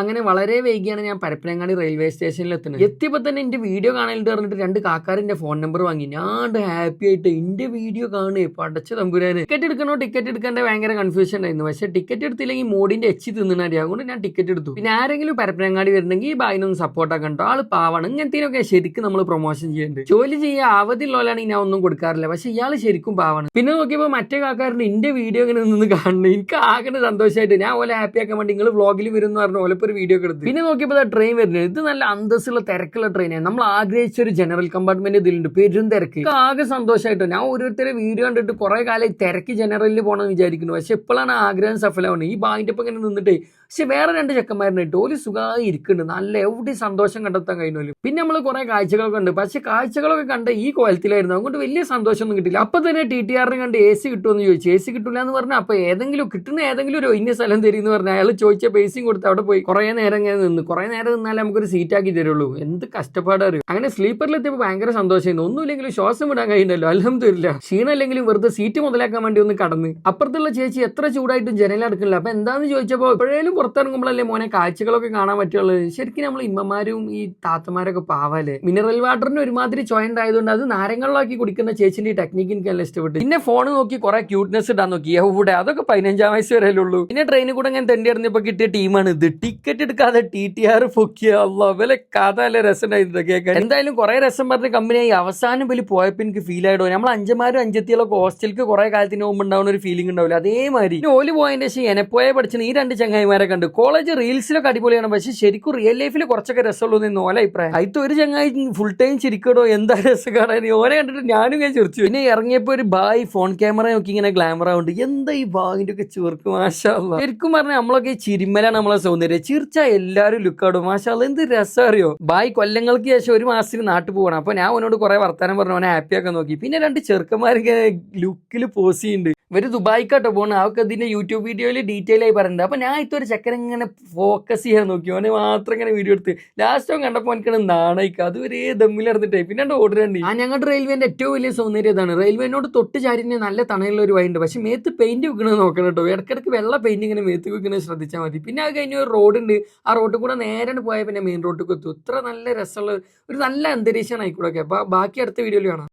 അങ്ങനെ വളരെ വൈകിയാണ് ഞാൻ പരപ്പനങ്ങാടി റെയിൽവേ സ്റ്റേഷനിൽ എത്തുന്നത്. എത്തിയപ്പോൾ തന്നെ എന്റെ വീഡിയോ കാണാനായിട്ട് പറഞ്ഞിട്ട് രണ്ട് കാക്കാരന്റെ ഫോൺ നമ്പർ വാങ്ങി. ഞാൻ ഹാപ്പി ആയിട്ട് എന്റെ വീഡിയോ കാണുക. പടച്ച തമ്പുരാന്. ടിക്കറ്റ് എടുക്കണോ ടിക്കറ്റ് എടുക്കേണ്ട ഭയങ്കര കൺഫ്യൂഷൻ ആയിരുന്നു പക്ഷെ ടിക്കറ്റ് എടുത്തില്ലെങ്കിൽ മോഡിന്റെ എച്ചി തിന്നണറിയാം അതുകൊണ്ട് ഞാൻ ടിക്കറ്റ് എടുത്തു. പിന്നെ ആരെങ്കിലും പരപ്പനങ്ങാടി വരുന്നെങ്കിൽ ഈ ബായിനൊന്ന് സപ്പോർട്ട് ആക്കണ്ടോ ആൾ പാവാണ്. ഇങ്ങനത്തേനൊക്കെ ശരിക്കും നമ്മൾ പ്രൊമോഷൻ ചെയ്യുന്നുണ്ട്. ജോലി ചെയ്യുക അവധിയുള്ളവരാണെങ്കിൽ ഞാൻ ഒന്നും കൊടുക്കാറില്ല. പക്ഷേ ഇയാൾ ശരിക്കും പാവണം. പിന്നെ നോക്കിയപ്പോൾ മറ്റേ കാക്കാരന്റെ എന്റെ വീഡിയോ ഇങ്ങനെ നിന്ന് കാണുന്നു. എനിക്ക് ആകെ സന്തോഷമായിട്ട് ഞാൻ ഓലെ ഹാപ്പി ആക്കാൻ വേണ്ടി നിങ്ങൾ വ്ളോഗിൽ വരും എന്ന് പറഞ്ഞു ഓലപ്പോൾ ഒരു വീഡിയോ ഒക്കെ എടുത്തു പിന്നെ നോക്കിയപ്പോൾ ട്രെയിൻ വരുന്നത് ഇത് നല്ല അന്തസ്സുള്ള തിരക്കുള്ള ട്രെയിനാണ് നമ്മൾ ആഗ്രഹിച്ച ഒരു ജനറൽ കമ്പാർട്ട്മെന്റ് ഇതിലുണ്ട്. പെരും തിരക്ക്. ആകെ സന്തോഷമായിട്ടോ ഞാൻ ഓരോരുത്തരെ വീഡിയോ കണ്ടിട്ട് കുറെ കാലം തിരക്ക് ജനറലിൽ പോകണമെന്ന് വിചാരിക്കുന്നു. പക്ഷെ ഇപ്പോഴാണ് ആഗ്രഹം സഫലമാവുന്നത്. ഈ ബാങ്കിന്റെ ഒപ്പം ഇങ്ങനെ നിന്നിട്ടേ പക്ഷെ വേറെ രണ്ട് ചെക്കന്മാരുണ്ട്. ഓൽ സുഖമായി ഇരിക്കുന്നുണ്ട്. നല്ല എവിടെ സന്തോഷം കണ്ടെത്താൻ കഴിഞ്ഞു പിന്നെ നമ്മൾ കുറെ കാഴ്ചകളൊക്കെ ഉണ്ട് പക്ഷെ കാഴ്ചകളൊക്കെ കണ്ട ഈ കോലത്തിലായിരുന്നു. അതുകൊണ്ട് വലിയ സന്തോഷമൊന്നും കിട്ടില്ല അപ്പൊ തന്നെ ടി ടി ആറിനെ കണ്ട് എ സി കിട്ടുമെന്ന് ചോദിച്ചു. എ സി കിട്ടില്ല എന്ന് പറഞ്ഞാൽ അപ്പൊ ഏതെങ്കിലും കിട്ടുന്ന ഏതെങ്കിലും ഒരു ഒഴിഞ്ഞ സ്ഥലം തരും പറഞ്ഞാൽ അയാൾ ചോദിച്ച പൈസയും കൊടുത്ത് അവിടെ പോയി കുറെ നേരം ഇങ്ങനെ നിന്ന്. കുറെ നേരം നിന്നാലേ നമുക്കൊരു സീറ്റ് ആക്കി തരുള്ളൂ. എന്ത് കഷ്ടപ്പാടറിയും അങ്ങനെ സ്ലീപ്പറിൽ എത്തിയപ്പോൾ ഭയങ്കര സന്തോഷമായിരുന്നു. ഒന്നുമില്ലെങ്കിലും ശ്വാസം വിടാൻ കഴിയുന്നല്ലോ അലഹമില്ല ക്ഷീണല്ലെങ്കിലും വെറുതെ സീറ്റ് മുതലാക്കാൻ വേണ്ടി ഒന്ന് കടന്ന്. അപ്പുറത്തുള്ള ചേച്ചി എത്ര ചൂടായിട്ടും ജനലടക്കില്ല അപ്പൊ എന്താന്ന് ചോദിച്ചപ്പോൾ എപ്പോഴേലും പുറത്തിറങ്ങുമ്പോഴല്ലേ മോനെ കാഴ്ചകളൊക്കെ കാണാൻ പറ്റുള്ളൂ? ശരിക്കും നമ്മൾ ഇമ്മമാരും ഈ താത്തമാരൊക്കെ പാവല്ലേ? മിനറൽ വാട്ടറിന് ഒരുമാതിരി ചോയന്റ് ആയതുകൊണ്ട് അത് നാരങ്ങളിലാക്കി കുടിക്കുന്ന ചേച്ചിന്റെ ഈ ടെക്നിക്ക് എനിക്ക് നല്ല ഇഷ്ടപ്പെട്ടു. പിന്നെ ഫോൺ നോക്കി കുറെ ക്യൂട്ട്നെസ് ഇടാൻ നോക്കി. യഹൂടെ അതൊക്കെ പതിനഞ്ചാം വയസ്സ് വരെ ഉള്ളൂ. പിന്നെ ട്രെയിനിൽ കൂടെ ഞാൻ തെണ്ടി അറിഞ്ഞപ്പോ കിട്ടിയ ടീമാണ് ഇത്. ടിക്കറ്റ് എടുക്കാതെ ടി ടി ആർ പൊക്കിയ അല്ലോ വില കഥ നല്ല രസമുണ്ടായിരുന്നു കേൾക്കാൻ? എന്തായാലും കുറെ രസം പറഞ്ഞ കമ്പനിയായി അവസാനം വലിയ പോയപ്പോ എനിക്ക് ഫീൽ ആയിട്ടോ നമ്മൾ അഞ്ചന്മാരും അഞ്ചത്തികളൊക്കെ ഹോസ്റ്റലിക്ക് കുറെ കാലത്തിന് മുമ്പ് ഉണ്ടാവുന്ന ഒരു ഫീലിംഗ് ഉണ്ടാവില്ല? അതേമാതിരി. ഓൽ പോയതിന്റെ ശേഷം എനപ്പോയെ പഠിച്ച ഈ രണ്ട് ചങ്ങായിമാരെ കണ്ട്. കോളേജ് റീൽസിലൊക്കെ അടിപൊളിയാണ്. പക്ഷെ ശരിക്കും റിയൽ ലൈഫിൽ കുറച്ചൊക്കെ രസമുള്ളൂ എന്ന് ഓല അഭിപ്രായം? അയത്ത് ഒരു ചങ്ങായി ഫുൾ ടൈം ചിരിക്കടോ എന്താ രസം കാണാൻ? ഓനെ കണ്ടിട്ട് ഞാനും ഞാൻ ചിരിച്ചു. പിന്നെ ഇറങ്ങിയപ്പോ ഒരു ബായ് ഫോൺ ക്യാമറ നോക്കി ഇങ്ങനെ ഗ്ലാമർ ഉണ്ട് എന്താ ഈ ബാഗിന്റെ ഒക്കെ ചുവർക്ക്? മാഷാല്ല. ശരിക്കും പറഞ്ഞാൽ നമ്മളൊക്കെ ചിരിമലാണ് നമ്മളെ സൗന്ദര്യം. ചിരിച്ച എല്ലാവരും ലുക്കാടും മാഷാല്ല എന്ത് രസം അറിയോ? ബായ് കൊല്ലങ്ങൾക്ക് ശേഷം ഒരു മാസത്തിന് നാട്ടിൽ പോകണം അപ്പൊ ഞാൻ അവനോട് കുറെ വർത്താനം പറഞ്ഞു. അവനെ ഹാപ്പി ആക്കാൻ നോക്കി. പിന്നെ രണ്ട് ചെറുക്കന്മാരൊക്കെ ലുക്കിൽ പോസ് ചെയ്യുന്നുണ്ട്. ഇവർ ദുബായിക്കാട്ടോ പോകണം അവർക്ക് ഇതിന്റെ യൂട്യൂബ് വീഡിയോയിൽ ഡീറ്റെയിൽ ആയി പറയുന്നുണ്ട്. അപ്പൊ ഞാൻ ഇത്തൊരു ചെക്കൻ ഇങ്ങനെ ഫോക്കസ് ചെയ്യാൻ നോക്കി. അവനെ മാത്രം ഇങ്ങനെ വീഡിയോ എടുത്ത്. ലാസ്റ്റ് അവൻ കണ്ടപ്പോൾ എനിക്കാണ് നാണയിക്കുക അത് ഒരേ ദമ്മിലിറന്നിട്ടേ പിന്നെ ഉണ്ട് ആ ഞങ്ങളുടെ റെയിൽവേന്റെ ഏറ്റവും വലിയ സൗന്ദര്യം ഇതാണ്. റെയിൽവേനോട് തൊട്ട് ചാരിന് നല്ല തണലുള്ള ഒരു വൈണ്ട് പക്ഷെ മേത്ത് പെയിന്റ് വെക്കണത് നോക്കണം കേട്ടോ. ഇടയ്ക്കിടയ്ക്ക് വെള്ള പെയിന്റ് ഇങ്ങനെ മേത്ത് വെക്കണത് ശ്രദ്ധിച്ചാൽ മതി. പിന്നെ അത് കഴിഞ്ഞ ഒരു റോഡ് ഉണ്ട്. ആ റോഡിൽ കൂടെ നേരെ പോയാൽ പിന്നെ മെയിൻ റോഡിൽ എത്തും. ഇത്ര നല്ല രസമുള്ള ഒരു നല്ല അന്തരീക്ഷമാണ് ആയിക്കൂടെ അപ്പൊ ബാക്കി അടുത്ത വീഡിയോയിൽ കാണാം.